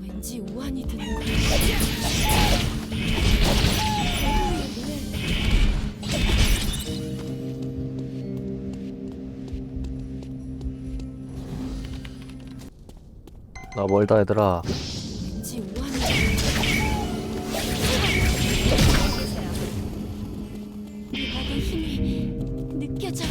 왠지 우환이 드는 거야. 나 멀다 얘들아 왠지 우환이 드는. 이박의 힘이 느껴져.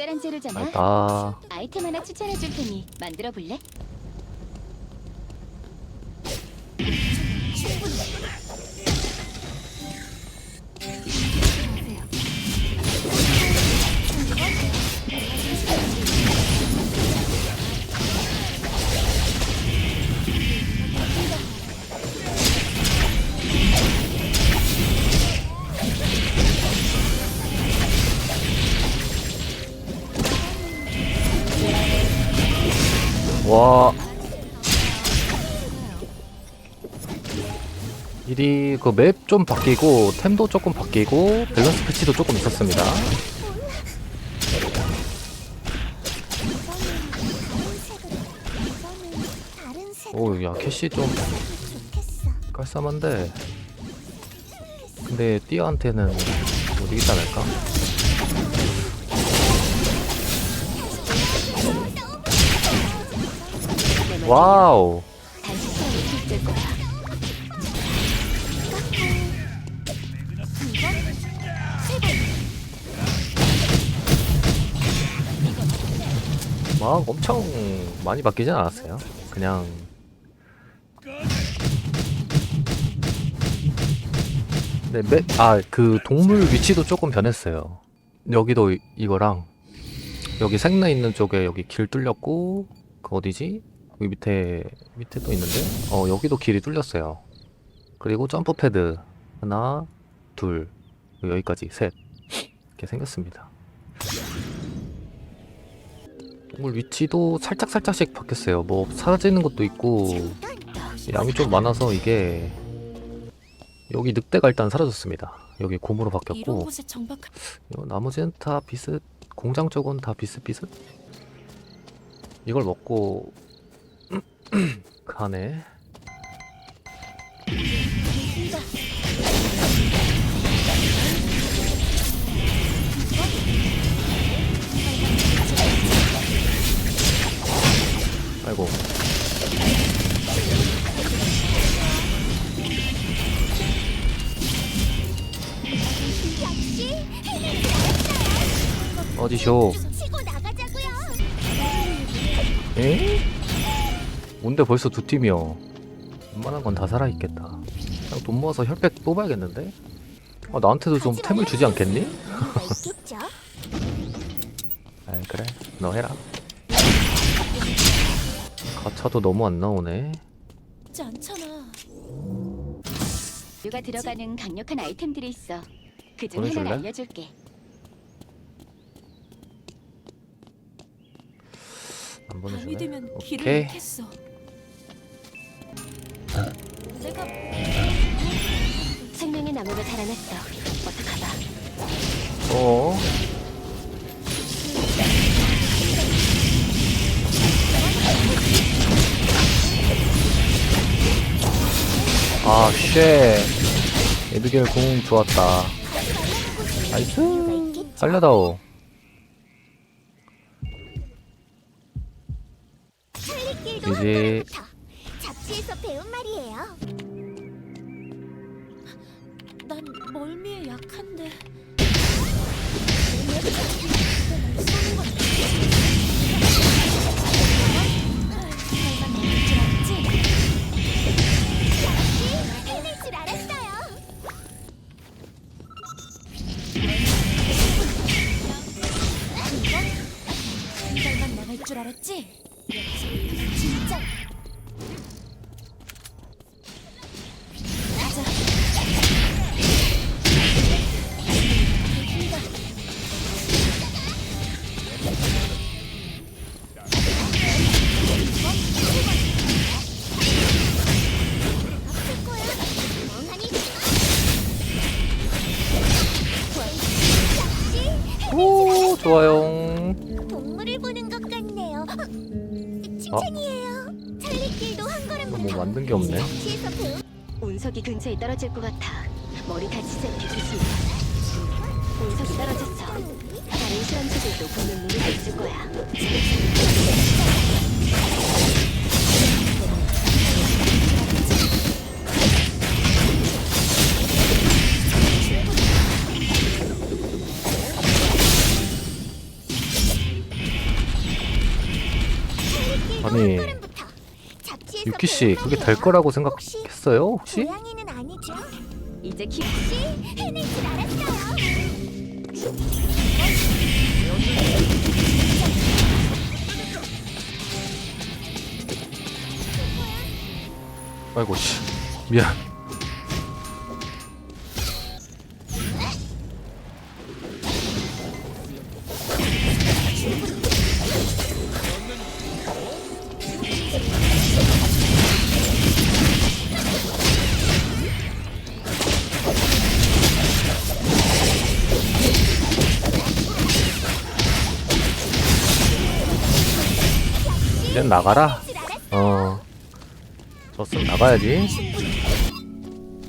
특별한 재료잖아. 아이템 하나 추천해 줄 테니 만들어 볼래? 와 일이 그 맵 좀 바뀌고 템도 조금 바뀌고 밸런스 패치도 조금 있었습니다 다른 색 오야 캐시 좀. 깔쌈한데 근데 띠어한테는 못 이기지 않을까? 와우. 막 엄청 많이 바뀌진 않았어요 그냥 네, 매, 아, 그 동물 위치도 조금 변했어요. 여기도 이, 이거랑 여기 생나 있는 쪽에 여기 길 뚫렸고 그 어디지? 여기 밑에 밑에 또 있는데? 어, 여기도 길이 뚫렸어요. 그리고 점프 패드 하나, 둘, 여기까지 셋 이렇게 생겼습니다. 동물 위치도 살짝 살짝씩 바뀌었어요. 뭐 사라지는 것도 있고 양이 좀 많아서 이게 여기 늑대가 일단 사라졌습니다. 여기 곰으로 바뀌었고 나머지는 다 비슷 공장 쪽은 다 비슷비슷 이걸 먹고 그 안에 아이고. 어디쇼. 에? 뭔데 벌써 두 팀이요 웬만한 건 다 살아있겠다 그냥 돈 모아서 혈백 뽑아야겠는데? 아 나한테도 좀 템을 주지 않겠니? 아 그래 너 해라 가차도 너무 안 나오네 않잖아. 누가 들어가는 강력한 아이템들이 있어. 그중 보내줄래? 하나를 알려줄게. 안 밤이 보내주네 되면 길을 오케이 잃겠어. 생명의 나무가 자라났어. 가봐. 어 아, 쉣. 에비겔 공 좋았다. 나이스. 있겠죠? 살려다오. 이제- 도시에서 배운 말이에요. 난 멀미에 약한데. 알았지? 역시 좋아요. 동물을 보는 것 같네요. 칭찬이에요. 살리길도 한 걸음부터. 뭐 만든 게 없네. 배운 운석이 근처에 떨어질 것 같아. 머리 다치지 않게 조심해. 운석이 떨어졌어. 다른 실험체들도 분명 노리고 있을 거야. 유키 씨 그게 될. 거라고 생각했어요 혹시? 고양이는 아니죠? 이제 키 혹시 해낼 줄 알았어요. 아이고 씨 미안. 나가라. 어. 졌으면 나가야지.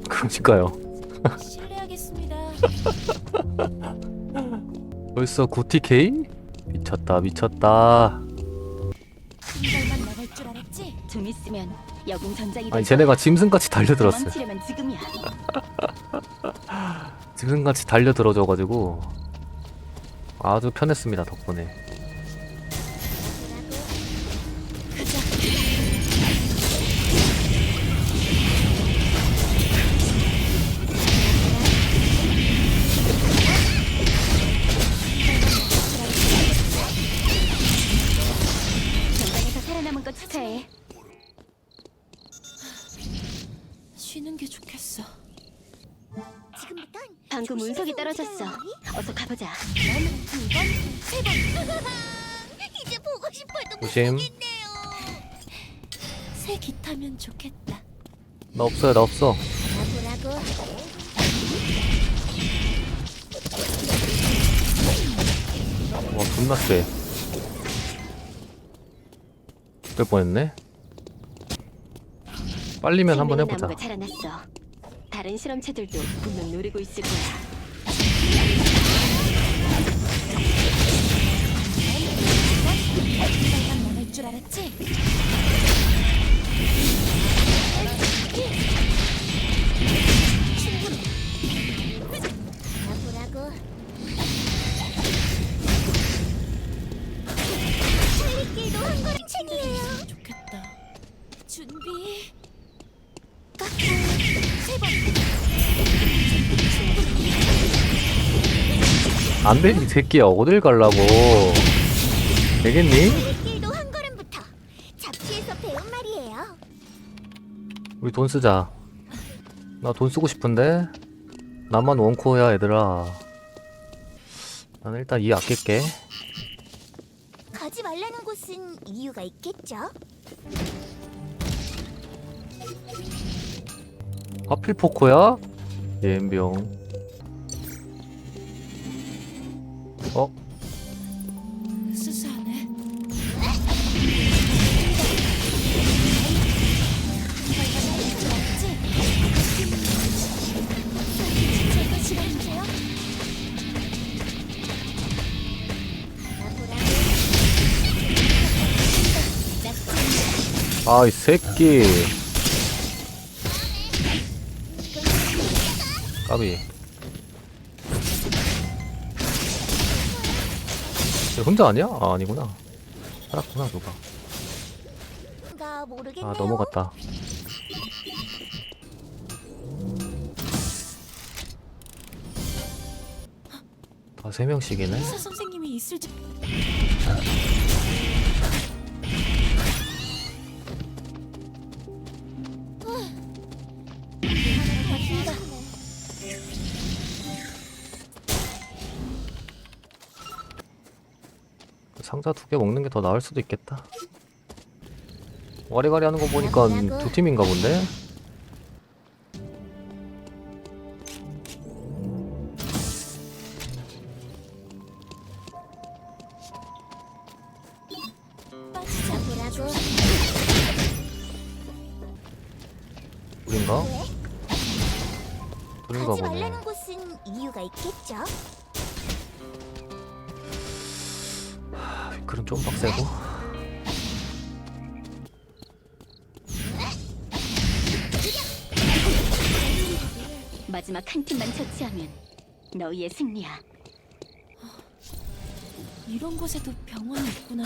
그러니까요. 벌써 9TK? 미쳤다 미쳤다. 좀 있으면 전장이 아니 될 쟤네가. 짐승같이 달려들었어요. 도망치려면 지금이야. 짐승같이 달려들어져가지고 아주 편했습니다 덕분에. 떨어졌어. 어서 가보자. 두 번, 세 번. 이제 보고 싶어도 못 조심. 보겠네요. 새 기타면 좋겠다. 나 없어요 나 없어. 가보라고. 와 존나 쎄. 될 뻔했네. 빨리면 한번 해보자. 다른 실험체들도 분명 노리고 있을 거야. 줄 알았지? 가보라고. 살리길도 한 걸음 챙이에요. 좋겠다. 준비. 세 번. 안돼 이 새끼야 어딜 갈라고. 되겠니? 우리 돈 쓰자. 나 돈 쓰고 싶은데 나만 원코어야 얘들아. 나는 일단 이 아낄게. 가지 말라는 곳은 이유가 있겠죠? 하필 포코야? 예엠병. 어? 아 이 새끼. 까비. 쟤 혼자 아니야? 아 아니구나. 살았구나 누가. 모르겠네요. 아 넘어갔다. 다세 명씩이네. 의사 선생님이 있을 줄. 상자 두 개 먹는 게 더 나을 수도 있겠다. 와리가리 하는 거 보니까 두 팀인가 본데? 둘인가? 왜? 둘인가 보네. 그럼 좀 빡세고. 마지막 한 팀만 처치하면 너희의 승리야. 이런 곳에도 병원이 있구나.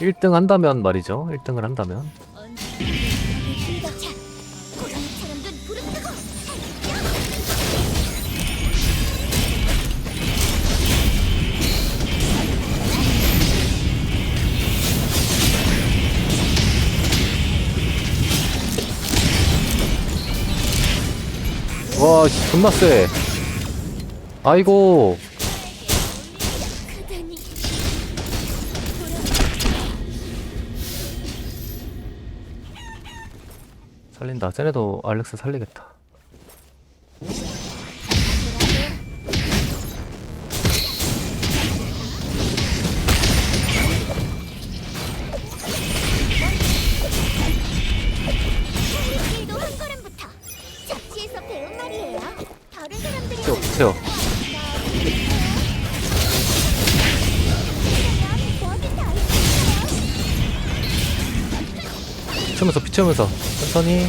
1등 한다면 말이죠. 1등을 한다면. 자, 와, 씨, 존나 세. 아이고. 살린다. 쟤네도 알렉스 살리겠다. 있어요. 피치면서, 피치면서. 천천히.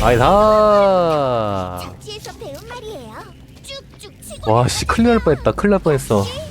아이다. 잡지에서 배운 말이에요. 쭉쭉 치고 와, 씨, 큰일 날 뻔했다. 큰일 날 뻔했어.